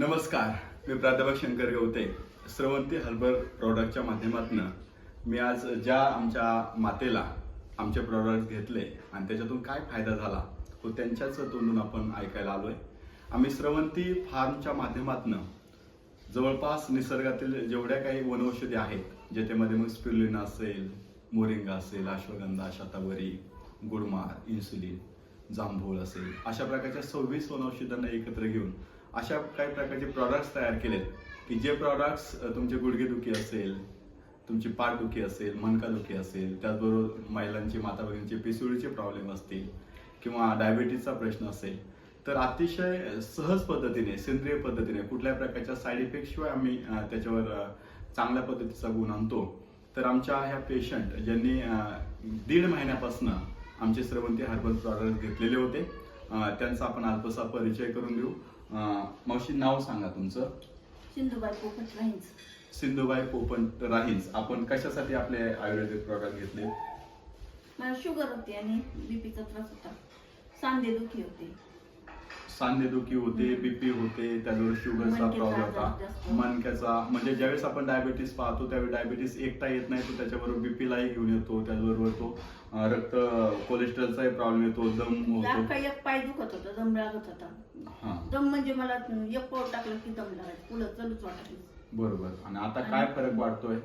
नमस्कार मी प्राध्यापक शंकर गवते श्रवंती हर्बल प्रॉडक्टच्या माध्यमातून. मी आज ज्या आमच्या मातेला आमचे प्रॉडक्ट घेतले आणि त्याच्यातून काय फायदा झाला तो त्यांच्याच तोंडून आपण ऐकायला आलोय. आम्ही श्रवंती फार्मच्या माध्यमातून जवळपास निसर्गातील जेवढ्या काही वनौषधी आहेत ज्याच्यामध्ये मग स्पिरुलिना असेल मोरिंगा असेल अश्वगंधा शतावरी गुडमार इन्सुलिन जांभूळ असेल अशा प्रकारच्या सव्वीस वनौषधांना एकत्र घेऊन अशा काही प्रकारचे प्रॉडक्ट्स तयार केलेत. की जे प्रॉडक्ट्स तुमचे गुडघेदुखी असेल तुमची पाठदुखी असेल मनकादुखी असेल त्याचबरोबर महिलांची माता भगिनीचे पिसुळीचे प्रॉब्लेम असतील किंवा डायबिटीजचा प्रश्न असेल तर अतिशय सहज पद्धतीने सेंद्रिय पद्धतीने कुठल्याही प्रकारच्या साईड इफेक्ट शिवाय आम्ही त्याच्यावर चांगल्या पद्धतीचा गुण आणतो. तर आमच्या ह्या पेशंट ज्यांनी दीड महिन्यापासून आमचे श्रवंती हर्बल प्रॉडक्ट घेतलेले होते त्यांचा आपण अल्पसा परिचय करून देऊ. मावशी नाव सांगा तुमचं. सिंधुबाई पोपट राहीच. सिंधुबाई आपण कशासाठी आपले आयुर्वेदिक प्रॉडक्ट घेतले? मला शुगर होती आणि बीपीचा त्रास होता. सांधे दुखी होते. सांधेदुखी होते बीपी होते त्याच्यावर शुगरचा मणक्याचा प्रॉब्लेम आजार होता. जास्त. मनक्याचा म्हणजे ज्यावेळेस आपण डायबिटीस पाहतो त्यावेळी डायबिटीस एकटा येत नाही तो त्याच्याबरोबर बीपीलाही घेऊन येतो त्याचबरोबर तो अं, रक्त कोलेस्ट्रॉलचाही प्रॉब्लेम येतो दम होतो. एक पाय दुखत होता दम लागत होता. हा. दम म्हणजे मला एक पाऊल टाकलं की दम लागायचं पुढं चलूच वाटत नाही. बरोबर. आणि आता काय फरक वाटतोय?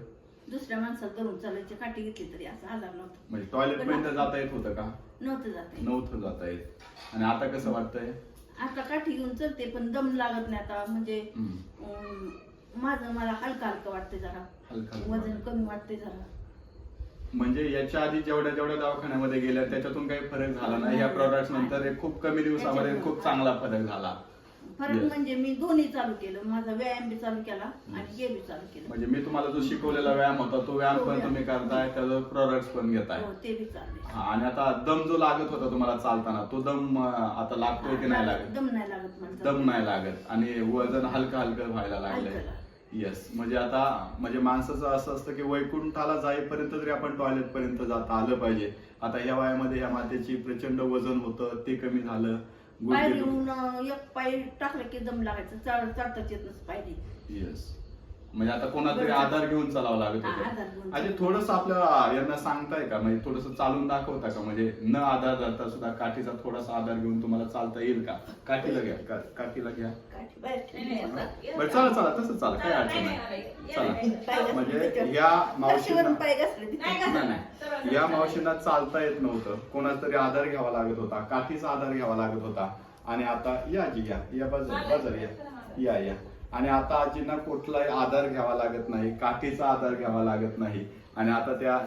दुसऱ्या माणसात धरून चालायची काठी घेतली तरी असं आजार नव्हतं. म्हणजे टॉयलेट पर्यंत जाता येत होतं का? नव्हतं जात नव्हतं जाता येत. आणि आता कसं वाटतंय? आता काठी घेऊन चलते पण दम लागत नाही आता. म्हणजे हम्म. अं, माझं मला हलका हलका वाटते जरा. हलका हलका वजन. कमी वाटते जरा. म्हणजे याच्या आधी जेवढ्या जेवढ्या दवाखान्यामध्ये गेल्या त्याच्यातून काही फरक झाला नाही. या प्रॉडक्ट नंतर एक खूप कमी दिवसामध्ये खूप चांगला फरक झाला. फरक Yes. म्हणजे मी दोन्ही चालू केलं. माझा व्यायाम बी चालू केला आणि हे बी चालू केलं. म्हणजे मी तुम्हाला जो शिकवलेला व्यायाम होता तो व्यायाम तो पण व्यायाम. तुम्ही करताय त्याचा प्रोडक्ट पण घेताय. हो ते बी चालले हा, आणि आता दम जो लागत होता तुम्हाला चालताना तो दम अं, आता लागतोय की नाही लागत दम नाही लागत दम नाही लागत. आणि वजन हलकं हलकं व्हायला लागलंय. हलकं. येस म्हणजे आता म्हणजे माणसाचं असं असतं की वैकुंठाला जाईपर्यंत तरी आपण टॉयलेट पर्यंत जाता आलं पाहिजे आता ह्या वयामध्ये ह्या मातेची प्रचंड वजन होतं ते कमी झालं. पाय गुडघे घेऊन अं, एक पाय टाकलं की दम लागायचं. चाल चालताच येत नसतं पायरी. येस म्हणजे आता कोणातरी. आधार घेऊन चालावं लागत होतं. म्हणजे थोडस आपल्याला यांना सांगताय का? म्हणजे थोडस चालून दाखवता का? म्हणजे न आधार धरता सुद्धा काठीचा थोडासा आधार घेऊन तुम्हाला चालता येईल का? काठीला घ्या. का- काठीला घ्या. बरं चला चला तसं चला. काही अडचण नाही चला. म्हणजे या मावशींना अशीवरून पाय घासले तिथे. नाही नाही या मावशींना चालता येत नव्हतं. कोणाचा तरी आधार घ्यावा लागत होता. काठीचा आधार घ्यावा लागत होता. आणि आता या आजी या. या बाजू बाजार या. या या. आणि आता आजींना कुठलाही आधार घ्यावा लागत नाही काठीचा आधार घ्यावा लागत नाही. आणि आता त्या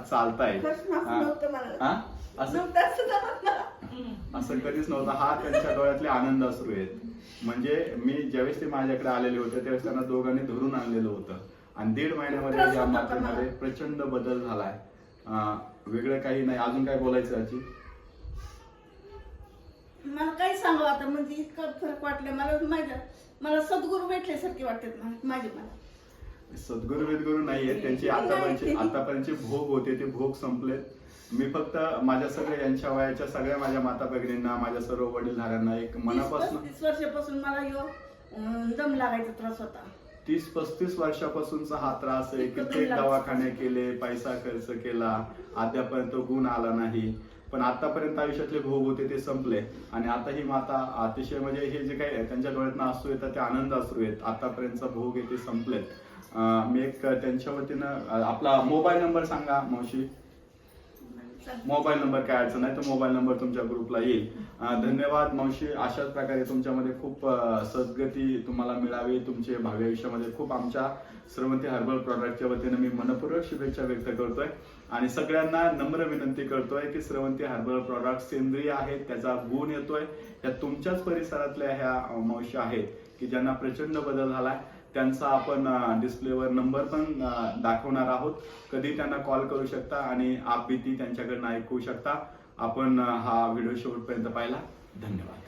ना, असं? कधीच नव्हतं. हा त्यांच्या डोळ्यातले आनंद असू आहेत. म्हणजे मी ज्यावेळेस ते माझ्याकडे आलेले होते त्यावेळेस त्यांना दोघांनी धरून आणलेलं होतं. आणि दीड महिन्यामध्ये या मातेमध्ये? प्रचंड बदल झालाय. वेगळं काही नाही. अजून काय बोलायचं आजी? मला काही सांगू आता म्हणजे इतकं फरक वाटलं मला माझ्या मला सद्गुरू भेटल्यासारखे वाटतात मला माझे मला. सद्गुरू विदगुरू नाहीये त्यांचे आतापर्यंतचे. आतापर्यंतचे भोग होते ते भोग संपलेत. मी फक्त माझ्या सगळ्या यांच्या वयाच्या सगळ्या माझ्या माता भगिनींना माझ्या सर्व वडीलधाऱ्यांना एक तीस मनापासून पस्तीस वर्षापासून मला अं, दम लागायचा त्रास होता. तीस पस्तीस वर्षापासूनचा हा त्रास आहे कित्येक. दवाखाने केले पैसा खर्च केला अद्यापर्यंत गुण आला नाही. पण आतापर्यंत आयुष्यातले भोग होते ते संपले. आणि आता ही माता अतिशय म्हणजे हे जे काही त्यांच्या डोळ्यातनं असू येतात ते आनंद असू येत आतापर्यंतचा भोग आहे ते संपलेत. मी एक त्यांच्या वतीनं आपला मोबाईल नंबर सांगा मावशी. मोबाईल नंबर काय अडचण नाही तर मोबाईल नंबर तुमच्या ग्रुपला येईल. धन्यवाद मावशी. अशाच प्रकारे तुमच्यामध्ये खूप सद्गती तुम्हाला मिळावी तुमचे भावी आयुष्यामध्ये खूप आमच्या श्रीमती हर्बल प्रॉडक्टच्या वतीने मी मनपूर्वक शुभेच्छा व्यक्त करतोय. आणि सगळ्यांना नम्र विनंती करतोय की श्रवंती हर्बल प्रॉडक्ट सेंद्रिय आहेत त्याचा गुण येतोय. या तुमच्याच परिसरातल्या ह्या मावशी आहेत की ज्यांना प्रचंड बदल झालाय. त्यांचा आपण डिस्प्लेवर नंबर पण दाखवणार आहोत. कधी त्यांना कॉल करू शकता आणि आप भीती त्यांच्याकडनं ऐकू शकता. आपण हा व्हिडिओ शेवटपर्यंत पाहिला. धन्यवाद.